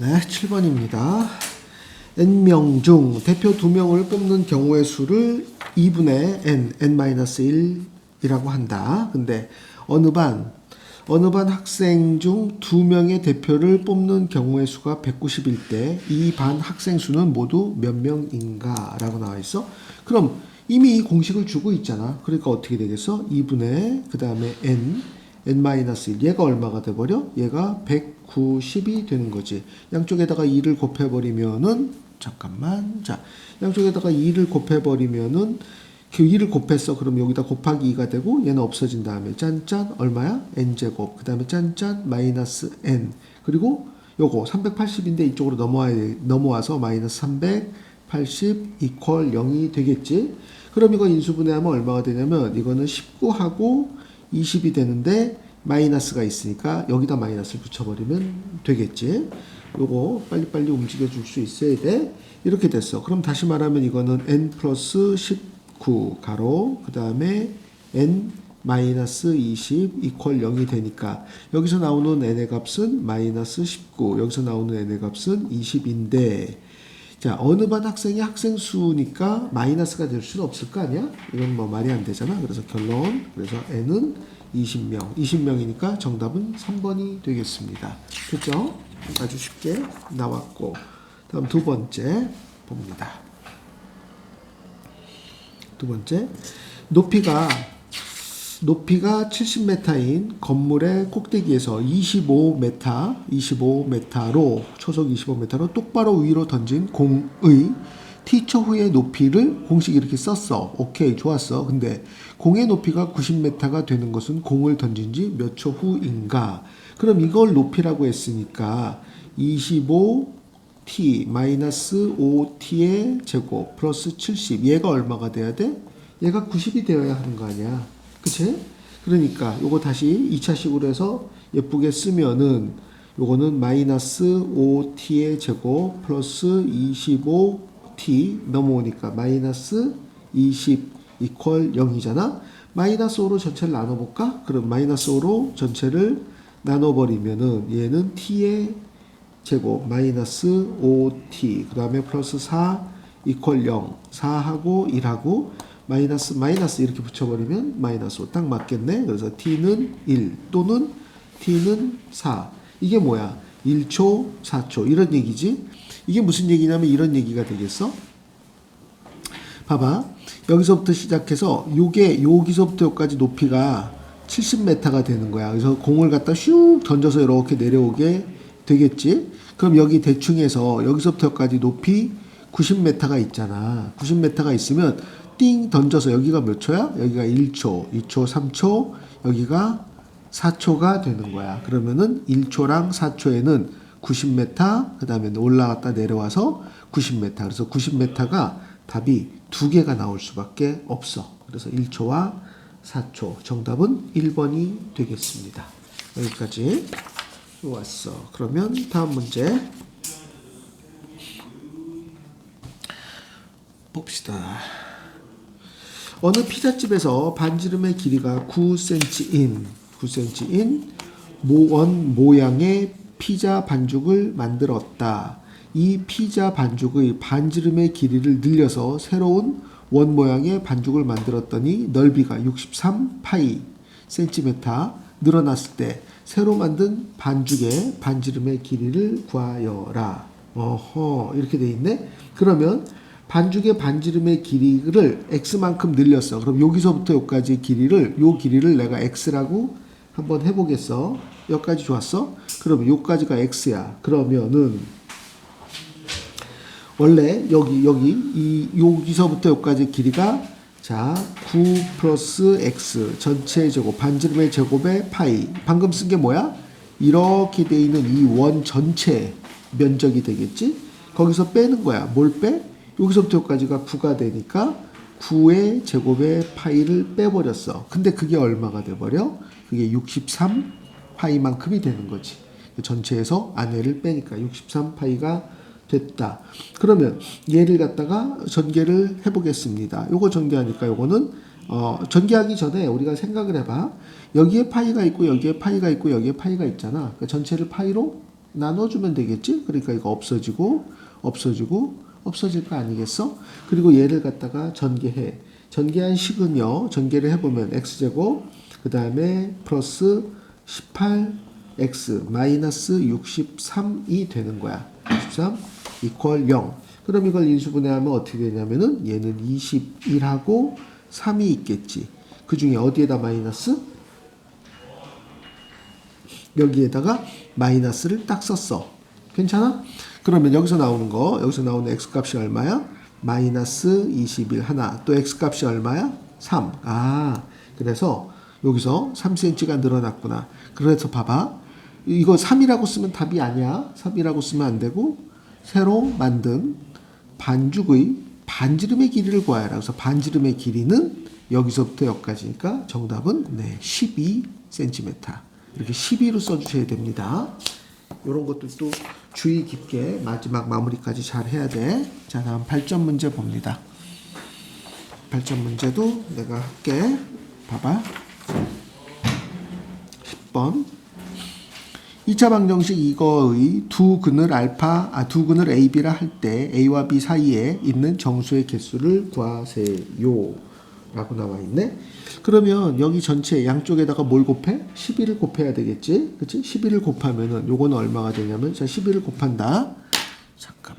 네, 7번입니다. n명 중 대표 2명을 뽑는 경우의 수를 2분의 n, n-1이라고 한다. 근데 어느 반, 어느 반 학생 중 2명의 대표를 뽑는 경우의 수가 190일 때이 반 학생 수는 모두 몇 명인가? 라고 나와 있어. 그럼 이미 이 공식을 주고 있잖아. 그러니까 어떻게 되겠어? 2분의 그 다음에 n, n-1 얘가 얼마가 돼버려? 얘가 190이 되는 거지. 양쪽에다가 2를 곱해버리면은 잠깐만 자 양쪽에다가 2를 곱해버리면은 그 2를 곱했어. 그럼 여기다 곱하기 2가 되고 얘는 없어진 다음에 짠짠 얼마야? n제곱. 그 다음에 짠짠 마이너스 n. 그리고 요거 380인데 이쪽으로 넘어와야 돼- 넘어와서 마이너스 380 이퀄 0이 되겠지? 그럼 이거 인수분해하면 얼마가 되냐면 이거는 19하고 20이 되는데 마이너스가 있으니까 여기다 마이너스를 붙여버리면 되겠지. 요거 빨리빨리 움직여 줄 수 있어야 돼. 이렇게 됐어. 그럼 다시 말하면 이거는 n 플러스 19 가로 그 다음에 n 마이너스 20 이퀄 0이 되니까 여기서 나오는 n의 값은 마이너스 19 여기서 나오는 n의 값은 20인데 자, 어느 반 학생이 학생 수니까 마이너스가 될 수는 없을 거 아니야? 이건 뭐 말이 안 되잖아. 그래서 결론. 그래서 n은 20명. 20명이니까 정답은 3번이 되겠습니다. 됐죠? 아주 쉽게 나왔고. 다음 두 번째 봅니다. 두 번째. 높이가 높이가 70m인 건물의 꼭대기에서 25m, 25m로 초속 25m로 똑바로 위로 던진 공의 t초 후의 높이를 공식 이렇게 썼어. 오케이, 좋았어. 근데 공의 높이가 90m가 되는 것은 공을 던진 지 몇 초 후인가? 그럼 이걸 높이라고 했으니까 25t 마이너스 5t의 제곱 플러스 70 얘가 얼마가 돼야 돼? 얘가 90이 되어야 하는 거 아니야. 그치? 그러니까 요거 다시 2차식으로 해서 예쁘게 쓰면은 요거는 마이너스 5t의 제곱 플러스 25t 넘어오니까 마이너스 20 이퀄 0이잖아. 마이너스 5로 전체를 나눠볼까? 그럼 마이너스 5로 전체를 나눠버리면은 얘는 t의 제곱 마이너스 5t 그 다음에 플러스 4 이퀄 0 4하고 1하고 마이너스 마이너스 이렇게 붙여버리면 마이너스 5 딱 맞겠네? 그래서 t는 1 또는 t는 4 이게 뭐야? 1초 4초. 이런 얘기지? 이게 무슨 얘기냐면 이런 얘기가 되겠어 봐봐 여기서부터 시작해서 요게 여기서부터 여기까지 높이가 70m가 되는 거야 그래서 공을 갖다 슉 던져서 이렇게 내려오게 되겠지 그럼 여기 대충해서 여기서부터 여기까지 높이 90m가 있잖아 90m가 있으면 띵 던져서 여기가 몇 초야? 여기가 1초, 2초, 3초, 여기가 4초가 되는 거야. 그러면은 1초랑 4초에는 90m, 그 다음에 올라갔다 내려와서 90m. 그래서 90m가 답이 두 개가 나올 수밖에 없어. 그래서 1초와 4초. 정답은 1번이 되겠습니다. 여기까지 좋았어. 그러면 다음 문제 봅시다. 어느 피자집에서 반지름의 길이가 9cm인 9cm인 모원 모양의 피자 반죽을 만들었다. 이 피자 반죽의 반지름의 길이를 늘려서 새로운 원 모양의 반죽을 만들었더니 넓이가 63 파이 센티미터 늘어났을 때 새로 만든 반죽의 반지름의 길이를 구하여라. 어허 이렇게 돼 있네. 그러면 반죽의 반지름의 길이를 x만큼 늘렸어. 그럼 여기서부터 여기까지 길이를 요 길이를 내가 x라고 한번 해보겠어. 여기까지 좋았어? 그럼 요까지가 x야. 그러면은 원래 여기 여기 이 여기서부터 여기까지 길이가 자 9 플러스 x 전체 제곱 반지름의 제곱의 파이 방금 쓴 게 뭐야? 이렇게 돼 있는 이 원 전체 면적이 되겠지? 거기서 빼는 거야. 뭘 빼? 여기서부터 여기까지가 9가 되니까 9의 제곱의 파이를 빼버렸어. 근데 그게 얼마가 돼버려? 그게 63 파이만큼이 되는 거지. 전체에서 안에를 빼니까 63 파이가 됐다. 그러면 얘를 갖다가 전개를 해보겠습니다. 요거 전개하니까 요거는 어, 전개하기 전에 우리가 생각을 해봐. 여기에 파이가 있고 여기에 파이가 있고 여기에 파이가 있잖아. 그러니까 전체를 파이로 나눠주면 되겠지? 그러니까 이거 없어지고 없어지고 없어질 거 아니겠어? 그리고 얘를 갖다가 전개해. 전개한 식은요. 전개를 해보면 x제곱 그 다음에 플러스 18x 마이너스 63이 되는 거야. 63 이퀄 0. 그럼 이걸 인수분해하면 어떻게 되냐면은 얘는 21하고 3이 있겠지. 그 중에 어디에다 마이너스? 여기에다가 마이너스를 딱 썼어. 괜찮아? 그러면 여기서 나오는 거, 여기서 나오는 x 값이 얼마야? 마이너스 21 하나. 또 x 값이 얼마야? 3. 아, 그래서 여기서 3cm가 늘어났구나. 그래서 봐봐. 이거 3이라고 쓰면 답이 아니야. 3이라고 쓰면 안 되고, 새로 만든 반죽의 반지름의 길이를 구하라. 그래서 반지름의 길이는 여기서부터 여기까지니까 정답은 네, 12cm. 이렇게 12로 써주셔야 됩니다. 이런 것들도 주의 깊게 마지막 마무리까지 잘 해야 돼. 자, 다음 8점 문제 봅니다. 8점 문제도 내가 할게. 봐봐. 10번. 2차 방정식 이거의 두 근을 알파, 아, 두 근을 A, B라 할 때 A와 B 사이에 있는 정수의 개수를 구하세요. 라고 나와 있네. 그러면 여기 전체 양쪽에다가 뭘 곱해? 11을 곱해야 되겠지? 그치? 11을 곱하면은 요거는 얼마가 되냐면, 자, 11을 곱한다. 잠깐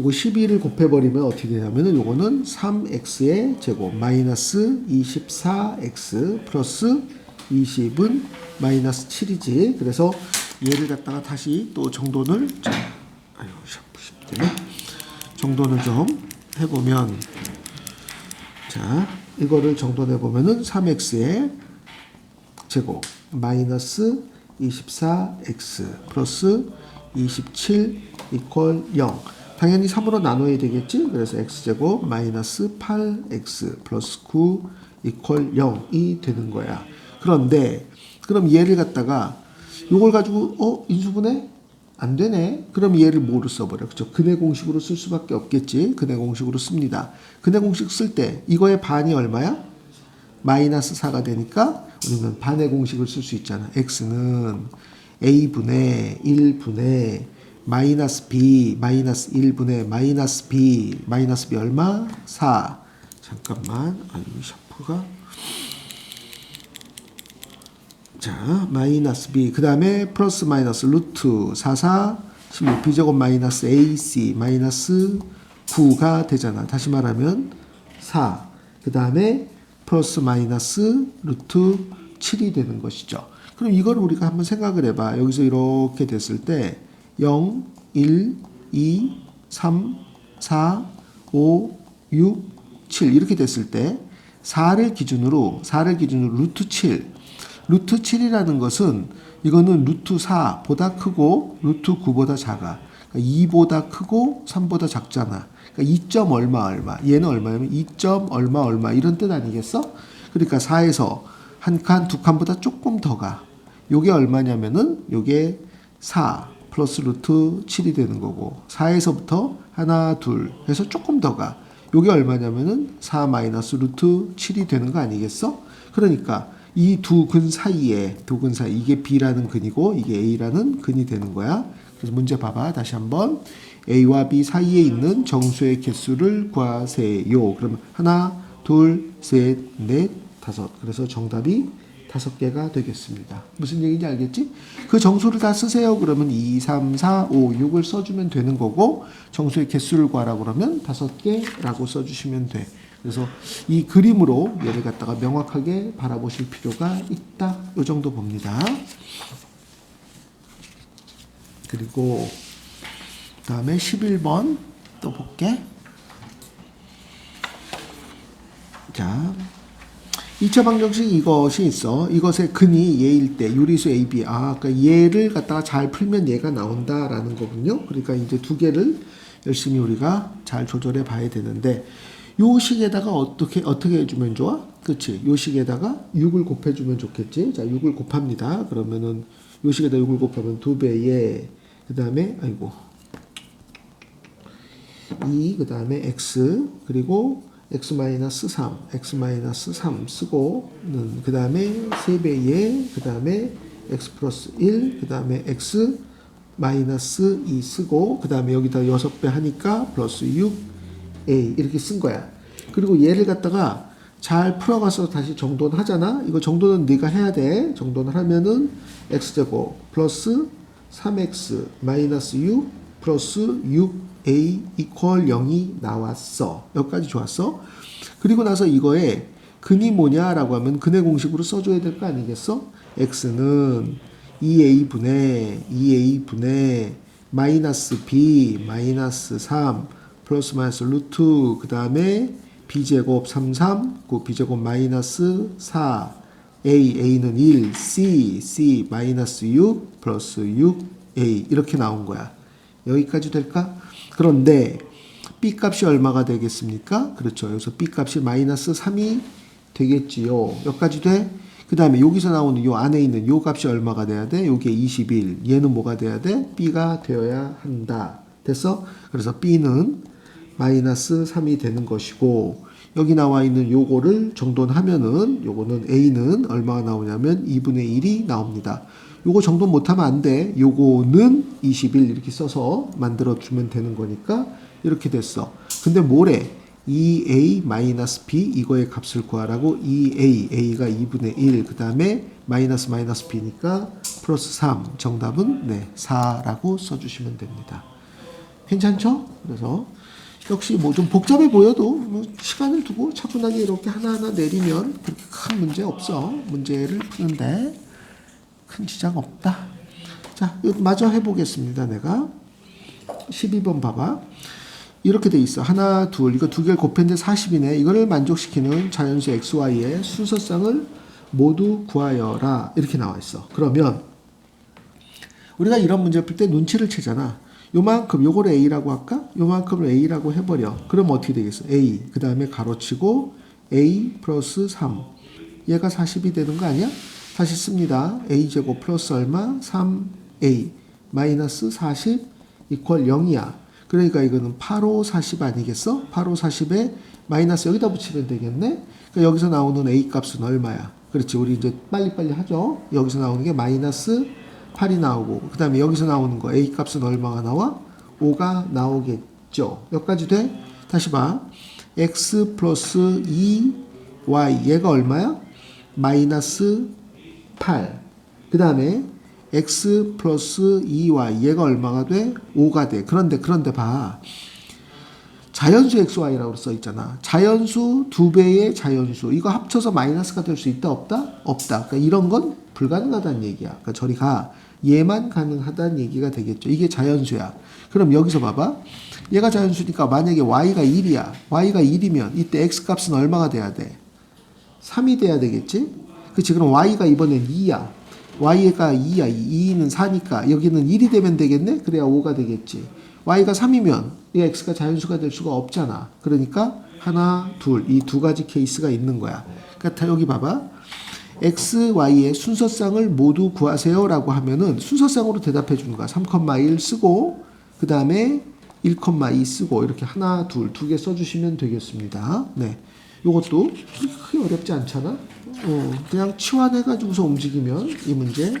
요거 12를 곱해버리면 어떻게 되냐면은 요거는 3x의 제곱 마이너스 24x 플러스 20은 마이너스 7이지. 그래서 얘를 갖다가 다시 또 정돈을 자, 아유 샤프 때문에 정돈을 좀 해보면 자 이거를 정돈해 보면은 3x의 제곱 마이너스 24x 플러스 27 이퀄 0 당연히 3으로 나눠야 되겠지 그래서 x제곱 마이너스 8x 플러스 9 이퀄 0이 되는 거야 그런데 그럼 얘를 갖다가 요걸 가지고 어 인수분해 안 되네. 그럼 얘를 뭐로 써버려? 그죠? 근해 공식으로 쓸 수밖에 없겠지. 근해 공식으로 씁니다. 근해 공식 쓸 때 이거의 반이 얼마야? 마이너스 4가 되니까 우리는 반의 공식을 쓸 수 있잖아. x는 a분의 1분의 마이너스 b 마이너스 1분의 마이너스 b 마이너스 b 얼마? 4. 잠깐만. 아, 이 샤프가 자, 마이너스 b. 그 다음에 플러스 마이너스 루트 44 16 b제곱 마이너스 ac 마이너스 9가 되잖아. 다시 말하면 4. 그 다음에 플러스 마이너스 루트 7이 되는 것이죠. 그럼 이걸 우리가 한번 생각을 해봐. 여기서 이렇게 됐을 때 0, 1, 2, 3, 4, 5, 6, 7 이렇게 됐을 때 4를 기준으로 4를 기준으로 루트 7 루트 7이라는 것은 이거는 루트 4보다 크고 루트 9보다 작아. 그러니까 2보다 크고 3보다 작잖아. 그러니까 2점 얼마 얼마. 얘는 얼마냐면 2점 얼마 얼마 이런 뜻 아니겠어? 그러니까 4에서 한 칸, 두 칸보다 조금 더 가. 요게 얼마냐면은 요게 4 플러스 루트 7이 되는 거고 4에서부터 하나, 둘 해서 조금 더 가. 요게 얼마냐면은 4 마이너스 루트 7이 되는 거 아니겠어? 그러니까 이 두 근 사이에 두 근 사이 이게 B라는 근이고 이게 A라는 근이 되는 거야. 그래서 문제 봐봐. 다시 한번 A와 B 사이에 있는 정수의 개수를 구하세요. 그러면 하나, 둘, 셋, 넷, 다섯. 그래서 정답이 다섯 개가 되겠습니다. 무슨 얘기인지 알겠지? 그 정수를 다 쓰세요. 그러면 2, 3, 4, 5, 6을 써주면 되는 거고 정수의 개수를 구하라고 그러면 다섯 개라고 써주시면 돼. 그래서 이 그림으로 얘를 갖다가 명확하게 바라보실 필요가 있다. 이 정도 봅니다. 그리고 다음에 11번 또 볼게. 자, 2차 방정식 이것이 있어. 이것의 근이 얘일 때 유리수 AB. 아, 그러니까 얘를 갖다가 잘 풀면 얘가 나온다라는 거군요. 그러니까 이제 두 개를 열심히 우리가 잘 조절해 봐야 되는데 요 식에다가 어떻게 어떻게 해주면 좋아? 그렇지? 요 식에다가 6을 곱해주면 좋겠지? 자, 6을 곱합니다. 그러면은 요 식에다 6을 곱하면 두 배에 그 다음에 아이고 2, 그 다음에 x 그리고 x 마이너스 3, x 마이너스 3 쓰고 그 다음에 3배에 그 다음에 x 플러스 1, 그 다음에 x 마이너스 2 쓰고 그 다음에 여기다 6배 하니까 플러스 6a 이렇게 쓴 거야. 그리고 얘를 갖다가 잘 풀어가서 다시 정돈을 하잖아. 이거 정돈은 네가 해야 돼. 정돈을 하면은 x제곱 플러스 3x 마이너스 6 플러스 6a 이퀄 0이 나왔어. 여기까지 좋았어. 그리고 나서 이거에 근이 뭐냐라고 하면 근의 공식으로 써줘야 될 거 아니겠어? x는 2a분의 2a분의 마이너스 b 마이너스 3 플러스 마이너스 루트 그 다음에 b제곱 33 그 b제곱 마이너스 4 a a는 1 c c 마이너스 6 플러스 6a 이렇게 나온 거야 여기까지 될까? 그런데 b 값이 얼마가 되겠습니까? 그렇죠 여기서 b 값이 마이너스 3이 되겠지요 여기까지 돼? 그 다음에 여기서 나오는 요 안에 있는 요 값이 얼마가 돼야 돼? 요게 21 얘는 뭐가 돼야 돼? b가 되어야 한다 됐어? 그래서 b는 마이너스 3이 되는 것이고 여기 나와 있는 요거를 정돈하면은 요거는 a는 얼마가 나오냐면 2분의 1이 나옵니다. 요거 정돈 못하면 안 돼. 요거는 21 이렇게 써서 만들어 주면 되는 거니까 이렇게 됐어. 근데 뭐래? 2a 마이너스 b 이거의 값을 구하라고 2a a가 2분의 1 그 다음에 마이너스 마이너스 b니까 플러스 3 정답은 네 4라고 써주시면 됩니다. 괜찮죠? 그래서 역시 뭐 좀 복잡해 보여도 뭐 시간을 두고 차분하게 이렇게 하나하나 내리면 그렇게 큰 문제 없어. 문제를 푸는데 큰 지장 없다. 자, 이거 마저 해보겠습니다. 내가 12번 봐봐. 이렇게 돼 있어. 하나, 둘. 이거 두 개를 곱했는데 40이네. 이거를 만족시키는 자연수 x, y의 순서쌍을 모두 구하여라. 이렇게 나와 있어. 그러면 우리가 이런 문제를 풀때 눈치를 채잖아. 요만큼 요걸 a라고 할까? 요만큼을 a라고 해버려. 그럼 어떻게 되겠어? a 그 다음에 가로치고 a 플러스 3 얘가 40이 되는 거 아니야? 다시 씁니다. a 제곱 플러스 얼마? 3a 마이너스 40 이퀄 0이야. 그러니까 이거는 8호 40 아니겠어? 8호 40에 마이너스 여기다 붙이면 되겠네? 그러니까 여기서 나오는 a 값은 얼마야? 그렇지. 우리 이제 빨리빨리 하죠. 여기서 나오는 게 마이너스 8이 나오고 그 다음에 여기서 나오는 거 A 값은 얼마가 나와? 5가 나오겠죠. 여기까지 돼? 다시 봐. X 플러스 2Y 얘가 얼마야? 마이너스 8. 그 다음에 X 플러스 2Y 얘가 얼마가 돼? 5가 돼. 그런데 그런데 봐. 자연수 XY라고 써 있잖아. 자연수 두 배의 자연수. 이거 합쳐서 마이너스가 될 수 있다 없다? 없다. 그러니까 이런 건 불가능하다는 얘기야. 그러니까 저리 가. 얘만 가능하다는 얘기가 되겠죠. 이게 자연수야. 그럼 여기서 봐봐. 얘가 자연수니까 만약에 y가 1이야. y가 1이면 이때 x 값은 얼마가 돼야 돼? 3이 돼야 되겠지? 그치? 그럼 y가 이번엔 2야. y가 2야. 2는 4니까 여기는 1이 되면 되겠네? 그래야 5가 되겠지. y가 3이면 이 x가 자연수가 될 수가 없잖아. 그러니까 하나, 둘, 이 두 가지 케이스가 있는 거야. 그러니까 여기 봐봐. x, y의 순서쌍을 모두 구하세요 라고 하면은 순서쌍으로 대답해 주는 거야. 3,1 쓰고 그 다음에 1,2 쓰고 이렇게 하나, 둘, 두 개 써주시면 되겠습니다. 네, 이것도 크게 어렵지 않잖아. 어, 그냥 치환해가지고서 움직이면 이 문제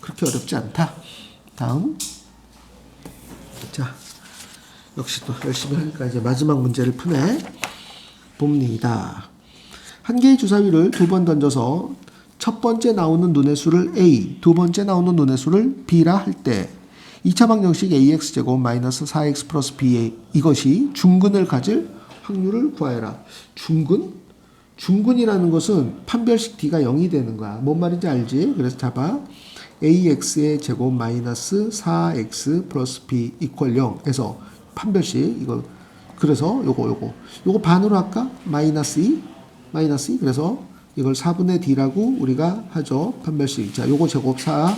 그렇게 어렵지 않다. 다음. 자, 역시 또 열심히 하니까 이제 마지막 문제를 푸네. 봅니다. 한 개의 주사위를 두 번 던져서 첫 번째 나오는 눈의 수를 A, 두 번째 나오는 눈의 수를 B라 할 때 2차 방정식 AX제곱 마이너스 4X 플러스 B 이것이 중근을 가질 확률을 구하여라. 중근? 중근이라는 것은 판별식 D가 0이 되는 거야. 뭔 말인지 알지? 그래서 잡아. AX의 제곱 마이너스 4X 플러스 B 이퀄 0에서 판별식 이거 그래서 요거 요거 요거 반으로 할까? 마이너스 2 마이너스 2 그래서 이걸 4분의 D라고 우리가 하죠. 판별식. 자, 요거 제곱 4,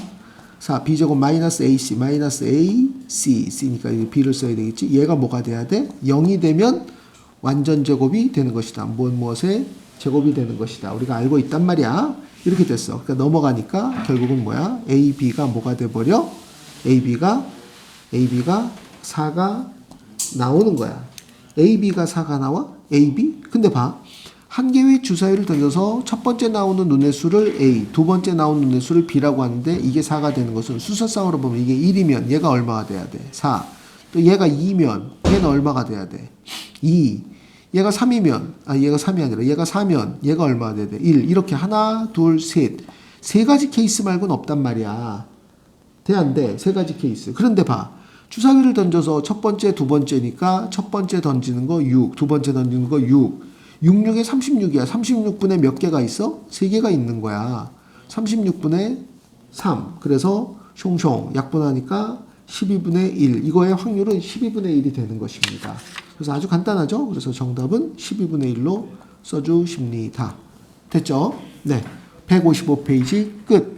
4, B제곱 마이너스 AC, 마이너스 A, C, C니까 이 B를 써야 되겠지. 얘가 뭐가 돼야 돼? 0이 되면 완전 제곱이 되는 것이다. 무엇 무엇의 제곱이 되는 것이다. 우리가 알고 있단 말이야. 이렇게 됐어. 그러니까 넘어가니까 결국은 뭐야? A, B가 뭐가 돼버려? A, B가, A, B가 4가 나오는 거야. A, B가 4가 나와? A, B? 근데 봐. 한 개의 주사위를 던져서 첫 번째 나오는 눈의 수를 A, 두 번째 나오는 눈의 수를 B라고 하는데 이게 4가 되는 것은 수서상으로 보면 이게 1이면 얘가 얼마가 돼야 돼? 4. 또 얘가 2면 얘는 얼마가 돼야 돼? 2. 얘가 3이면 아 얘가 3이 아니라 얘가 4면 얘가 얼마가 돼야 돼? 1. 이렇게 하나, 둘, 셋. 세 가지 케이스 말고는 없단 말이야. 돼, 안 돼? 세 가지 케이스. 그런데 봐. 주사위를 던져서 첫 번째, 두 번째니까 첫 번째 던지는 거 6, 두 번째 던지는 거 6. 6, 6에 36이야. 36분에 몇 개가 있어? 세 개가 있는 거야. 36분에 3. 그래서 숑숑 약분하니까 12분의 1. 이거의 확률은 12분의 1이 되는 것입니다. 그래서 아주 간단하죠? 그래서 정답은 12분의 1로 써주십니다. 됐죠? 네. 155페이지 끝.